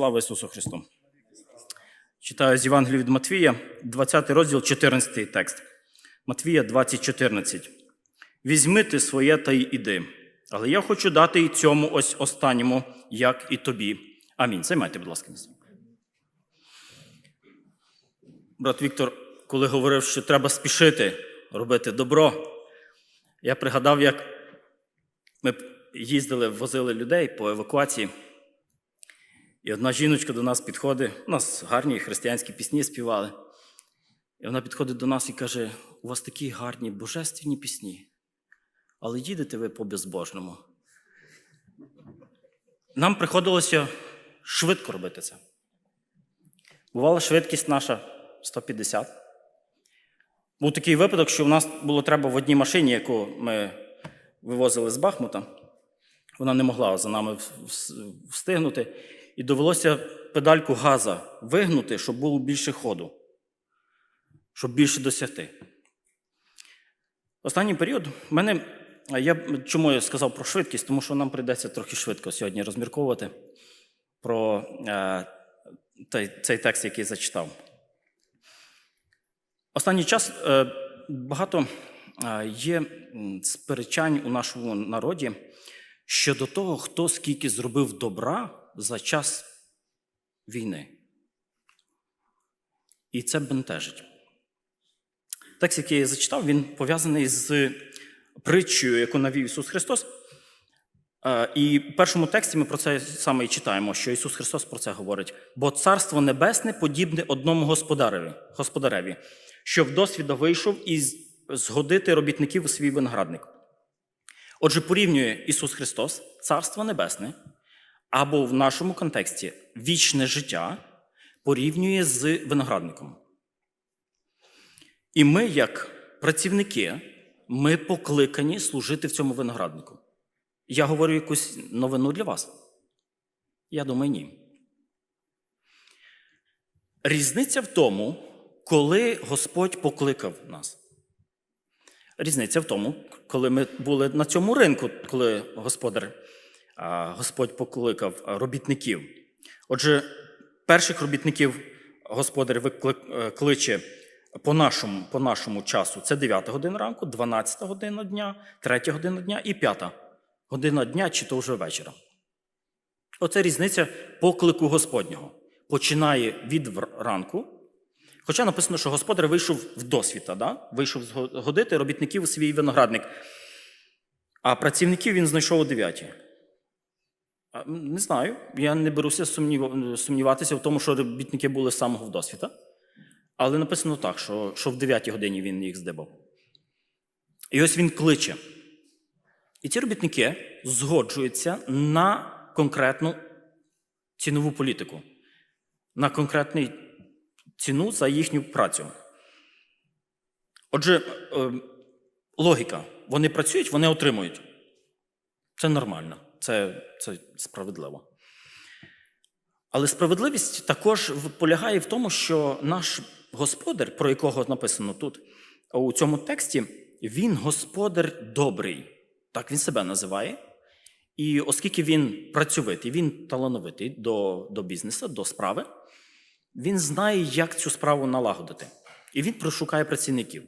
Слава Ісусу Христу! Читаю з Євангелія від Матвія, 20 розділ, 14 текст. Матвія 20:14. Візьми ти своє та й іди. Але я хочу дати і цьому ось останньому, як і тобі. Амінь. Займайте, будь ласка, місце. Брат Віктор, коли говорив, що треба спішити робити добро, я пригадав, як ми їздили, возили людей по евакуації. І одна жіночка до нас підходить, у нас гарні християнські пісні співали. І вона підходить до нас і каже: у вас такі гарні божественні пісні, але їдете ви по безбожному. Нам приходилося швидко робити це. Бувала швидкість наша 150. Був такий випадок, що в нас було треба в одній машині, яку ми вивозили з Бахмута. Вона не могла за нами встигнути. І довелося педальку газа вигнути, щоб було більше ходу, щоб більше досягти. Останній період в мене. Я чому я сказав про швидкість? Тому що нам прийдеться трохи швидко сьогодні розмірковувати про е, той, цей текст, який зачитав. Останній час е, багато е, є сперечань у нашому народі щодо того, хто скільки зробив добра за час війни. І це бентежить. Текст, який я зачитав, він пов'язаний з притчею, яку навів Ісус Христос. І в першому тексті ми про це саме і читаємо, що Ісус Христос про це говорить. Бо Царство Небесне подібне одному господареві, господареві що в досвіда вийшов і згодити робітників у свій виноградник. Отже, порівнює Ісус Христос, Царство Небесне, або в нашому контексті вічне життя порівнює з виноградником. І ми, як працівники, ми покликані служити в цьому винограднику. Я говорю якусь новину для вас? Я думаю, ні. Різниця в тому, коли Господь покликав нас. Різниця в тому, коли ми були на цьому ринку, коли господар, Господь покликав робітників. Отже, перших робітників господар кличе по нашому по нашому часу це 9 година ранку, 12 година дня, 3 година дня і 5 година дня, чи то вже вечора. Оце різниця поклику Господнього. Починає від ранку. Хоча написано, що господар вийшов в досвіта, да? вийшов згодити робітників у свій виноградник, а працівників він знайшов о 9. Не знаю. Я не беруся сумніватися в тому, що робітники були з самого в досвіта. Але написано так, що що в 9 годині він їх здибав. І ось він кличе. І ці робітники згоджуються на конкретну цінову політику, на конкретну ціну за їхню працю. Отже, логіка. Вони працюють, вони отримують. Це нормально, це, це справедливо. Але справедливість також полягає в тому, що наш господар, про якого написано тут, у цьому тексті, він господар добрий. Так він себе називає. І оскільки він працьовитий, він талановитий до, до бізнесу, до справи, він знає, як цю справу налагодити. І він прошукає працівників.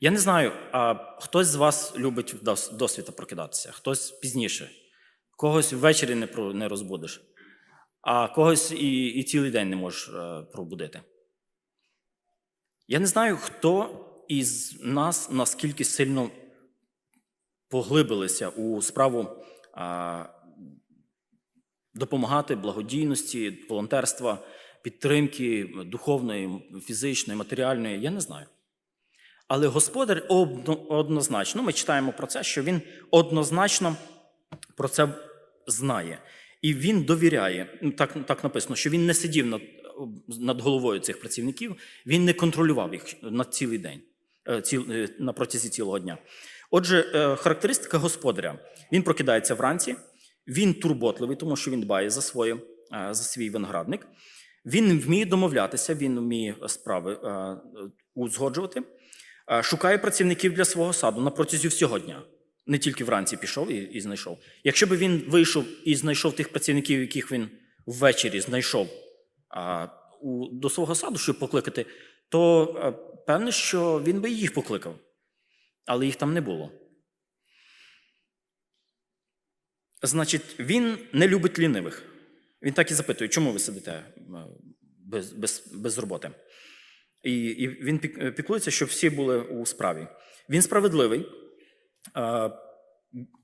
Я не знаю, а хтось з вас любить досвіта прокидатися, хтось пізніше, когось ввечері не не розбудиш, а когось і і цілий день не можеш е, пробудити. Я не знаю, хто із нас наскільки сильно поглибилися у справу а, допомагати благодійності, волонтерства, підтримки духовної, фізичної, матеріальної. Я не знаю. Але господар однозначно, ми читаємо про це, що він однозначно про це знає. І він довіряє, ну, так так написано, що він не сидів над над головою цих працівників, він не контролював їх на цілий день, ціл, на протязі цілого дня. Отже, характеристика господаря: він прокидається вранці, він турботливий, тому що він дбає за своє, за свій виноградник. Він вміє домовлятися, він вміє справи узгоджувати, шукає працівників для свого саду на протязі всього дня. Не тільки вранці пішов і і знайшов. Якщо б він вийшов і знайшов тих працівників, яких він ввечері знайшов а, у, до свого саду, щоб покликати, то а, певне, що він би їх покликав. Але їх там не було. Значить, він не любить лінивих. Він так і запитує, чому ви сидите е, без, без, без роботи? І, і він піклується, щоб всі були у справі. Він справедливий. Е,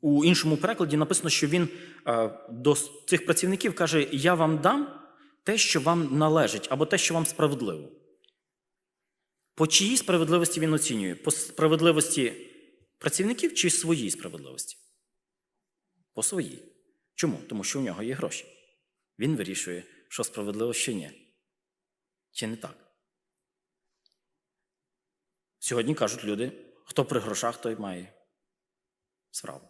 У іншому перекладі написано, що він е, до цих працівників каже: Я вам дам те, що вам належить, або те, що вам справедливо. По чиїй справедливості він оцінює? По справедливості працівників чи своїй справедливості? По своїй. Чому? Тому що у нього є гроші. Він вирішує, що справедливо, що ні. Чи не так? Сьогодні кажуть люди, хто при грошах, той має справу.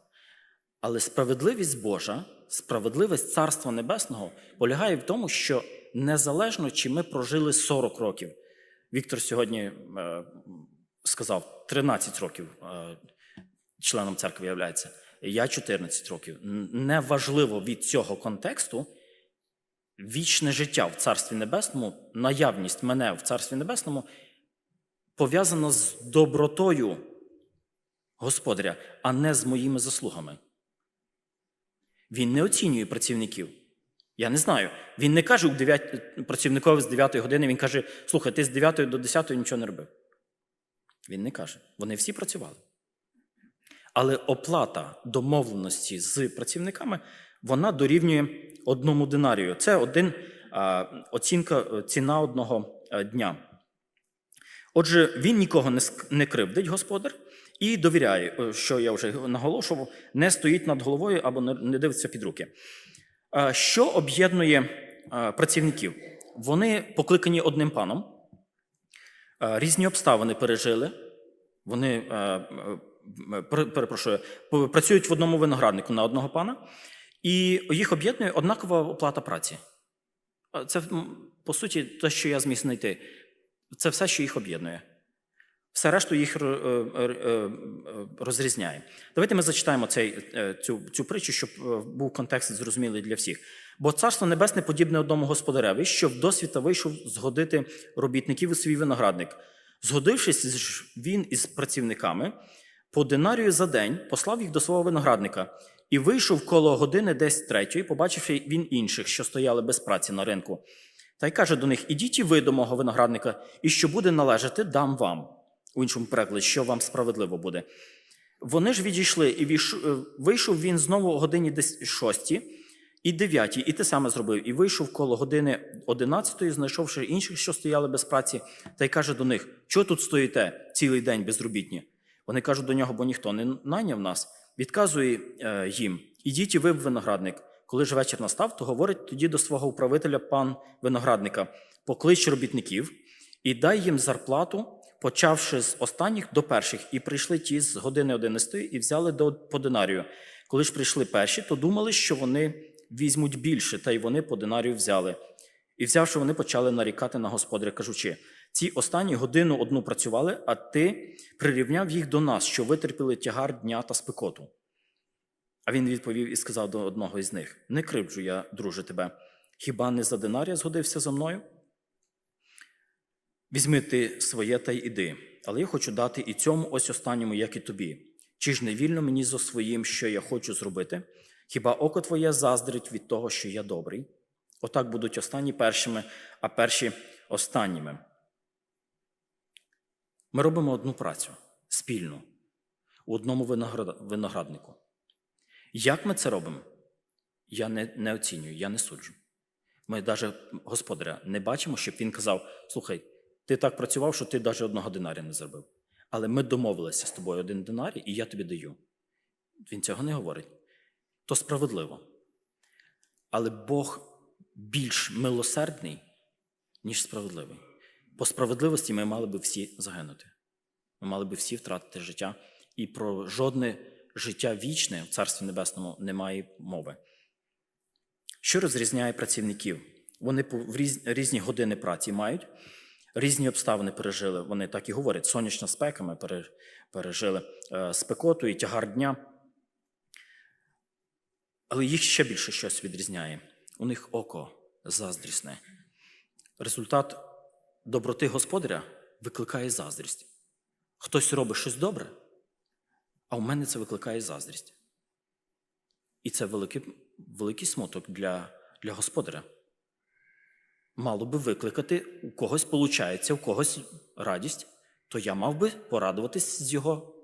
Але справедливість Божа, справедливість Царства Небесного полягає в тому, що незалежно, чи ми прожили 40 років. Віктор сьогодні е, сказав 13 років е, членом церкви являється. Я 14 років. Неважливо від цього контексту вічне життя в Царстві Небесному, наявність мене в Царстві Небесному пов'язана з добротою Господаря, а не з моїми заслугами. Він не оцінює працівників. Я не знаю. Він не каже у 9, працівникові з 9 години, він каже: слухай, ти з 9 до 10 нічого не робив. Він не каже. Вони всі працювали. Але оплата домовленості з працівниками вона дорівнює одному динарію. Це один оцінка, е, ціна одного е, дня. Отже, він нікого не, кривдить, господар, і довіряє, е, що я вже наголошував, не стоїть над головою або не- дивиться під руки. Що об'єднує працівників? Вони покликані одним паном, різні обставини пережили. Вони е, е, пере- перепрошую, працюють в одному винограднику на одного пана, і їх об'єднує однакова оплата праці. Е, Це, по суті, те, що я зміг знайти. Це все, що їх об'єднує. Все решту їх е, е, е, розрізняє. Давайте ми зачитаємо цей, цю, цю притчу, щоб був контекст зрозумілий для всіх. Бо царство небесне подібне одному господареві, що в досвіта вийшов згодити робітників у свій виноградник. Згодившись він із працівниками, по динарію за день послав їх до свого виноградника і вийшов коло години десь третьої, побачивши він інших, що стояли без праці на ринку. Та й каже до них: Ідіть і ви до мого виноградника, і що буде належати, дам вам. У іншому перекладі, що вам справедливо буде. Вони ж відійшли, і е, вийшов він знову о годині десь шостій і дев'ятій, і те саме зробив. І вийшов коло години одинадцятої, знайшовши інших, що стояли без праці, та й каже до них: Чого тут стоїте цілий день безробітні? Вони кажуть до нього, бо ніхто не найняв нас. Відказує е, їм: Ідіть і ви в виноградник. Коли ж вечір настав, то говорить тоді до свого управителя пан виноградника: поклич робітників і дай їм зарплату, почавши з останніх до перших, і прийшли ті з години одинадцятої і взяли до по динарію. Коли ж прийшли перші, то думали, що вони візьмуть більше, та й вони по динарію взяли. І взявши, вони почали нарікати на господаря, кажучи: ці останні годину одну працювали, а ти прирівняв їх до нас, що витерпіли тягар дня та спекоту. А він відповів і сказав до одного із них: Не кривджу я, друже, тебе. Хіба не за динарія згодився зо мною? Візьми ти своє та й іди, але я хочу дати і цьому ось останньому, як і тобі. Чи ж не вільно мені зо своїм, що я хочу зробити? Хіба око твоє заздрить від того, що я добрий? Отак будуть останні першими, а перші останніми. Ми робимо одну працю спільну у одному винограднику. Як ми це робимо? Я не, не оцінюю, я не суджу. Ми навіть господаря не бачимо, щоб він казав: слухай, ти так працював, що ти навіть одного динарія не зробив. Але ми домовилися з тобою один динарій, і я тобі даю. Він цього не говорить. То справедливо. Але Бог більш милосердний, ніж справедливий. По справедливості ми мали би всі загинути. Ми мали би всі втратити життя, і про жодне життя вічне в Царстві Небесному немає мови. Що розрізняє працівників? Вони різні години праці мають, різні обставини пережили. Вони так і говорять: сонячна спека, ми пережили е, спекоту і тягар дня. Але їх ще більше щось відрізняє. У них око заздрісне. Результат доброти господаря викликає заздрість. Хтось робить щось добре, а у мене це викликає заздрість. І це великий, великий смуток для, для господаря. Мало би викликати, у когось виходить, у когось радість, то я мав би порадуватись з його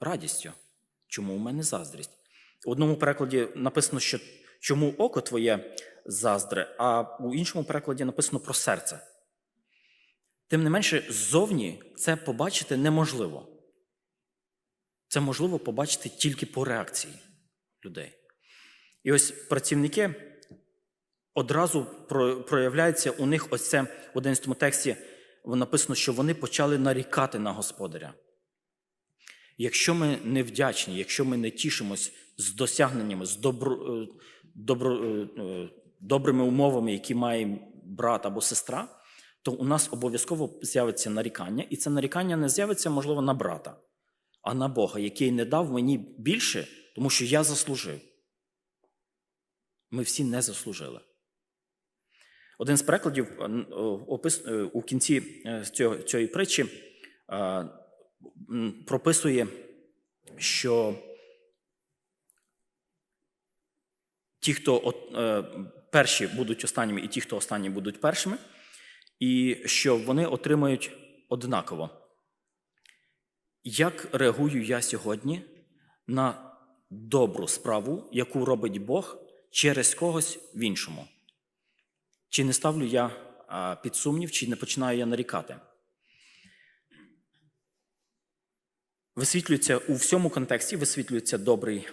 радістю. Чому у мене заздрість? У одному перекладі написано, що чому око твоє заздре, а у іншому перекладі написано про серце. Тим не менше, ззовні це побачити неможливо. Це можливо побачити тільки по реакції людей. І ось працівники одразу проявляється у них ось це в 11 тексті написано, що вони почали нарікати на господаря. Якщо ми не вдячні, якщо ми не тішимось з досягненнями, з добро, е, добро, е, е, добрими умовами, які має брат або сестра, то у нас обов'язково з'явиться нарікання, і це нарікання не з'явиться, можливо, на брата, а на Бога, який не дав мені більше, тому що я заслужив. Ми всі не заслужили. Один з перекладів е, опис, е, у кінці е, цієї притчі е, прописує, що ті, хто е, перші будуть останніми, і ті, хто останні будуть першими, і що вони отримають однаково. Як реагую я сьогодні на добру справу, яку робить Бог через когось в іншому? Чи не ставлю я під сумнів, чи не починаю я нарікати? Висвітлюється у всьому контексті, висвітлюється добрий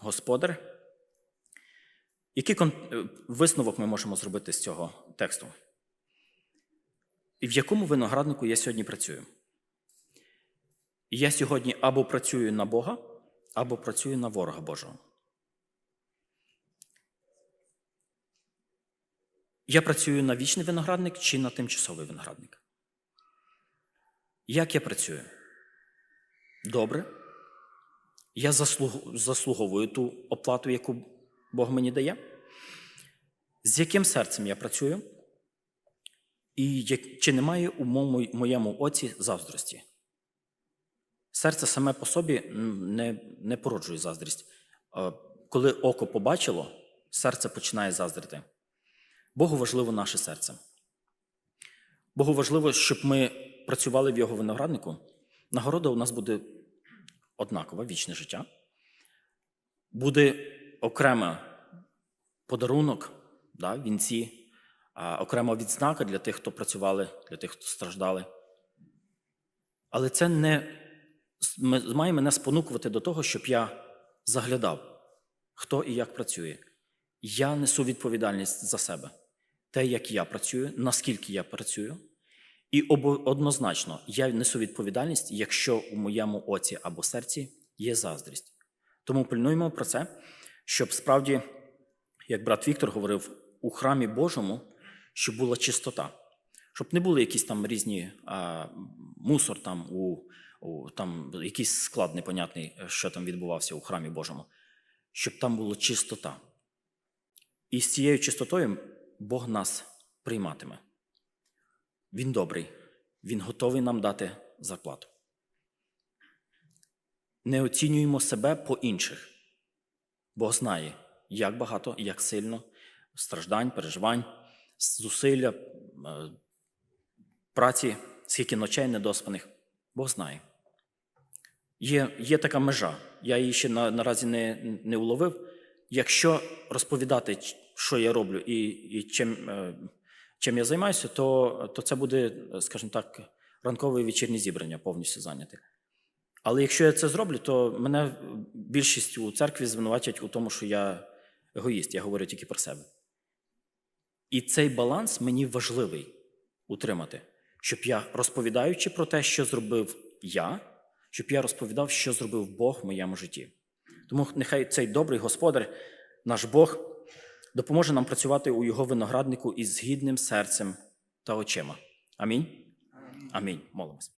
господар. Який е, висновок ми можемо зробити з цього тексту? І в якому винограднику я сьогодні працюю? Я сьогодні або працюю на Бога, або працюю на ворога Божого. Я працюю на вічний виноградник чи на тимчасовий виноградник? Як я працюю? Добре. Я заслуговую ту оплату, яку Бог мені дає. З яким серцем я працюю? І чи немає у моєму, оці заздрості? Серце саме по собі не, не породжує заздрість. Е, Коли око побачило, серце починає заздрити. Богу важливо наше серце. Богу важливо, щоб ми працювали в його винограднику. Нагорода у нас буде однакова, вічне життя. Буде окрема подарунок, да, вінці, окрема відзнака для тих, хто працювали, для тих, хто страждали. Але це не має мене спонукувати до того, щоб я заглядав, хто і як працює. Я несу відповідальність за себе, те, як я працюю, наскільки я працюю. І однозначно, я несу відповідальність, якщо у моєму оці або серці є заздрість. Тому пильнуємо про це, щоб справді, як брат Віктор говорив, у храмі Божому, щоб була чистота, щоб не були якісь там різні а, мусор, там, у, там якийсь склад непонятний, що там відбувався у храмі Божому, щоб там була чистота. І з цією чистотою Бог нас прийматиме. Він добрий, Він готовий нам дати зарплату. Не оцінюємо себе по інших. Бог знає, як багато, як сильно страждань, переживань, зусилля, е, праці, скільки ночей недоспаних. Бог знає. Є, є така межа. Я її ще на, наразі не, не уловив. Якщо розповідати, що я роблю і, і чим, е, чим я займаюся, то, то це буде, скажімо так, ранкове і вечірнє зібрання повністю зайняте. Але якщо я це зроблю, то мене більшість у церкві звинуватять у тому, що я егоїст, я говорю тільки про себе. І цей баланс мені важливий утримати, щоб я, розповідаючи про те, що зробив я, щоб я розповідав, що зробив Бог в моєму житті. Тому нехай цей добрий господар, наш Бог, допоможе нам працювати у його винограднику із гідним серцем та очима. Амінь. Амінь. Молимось.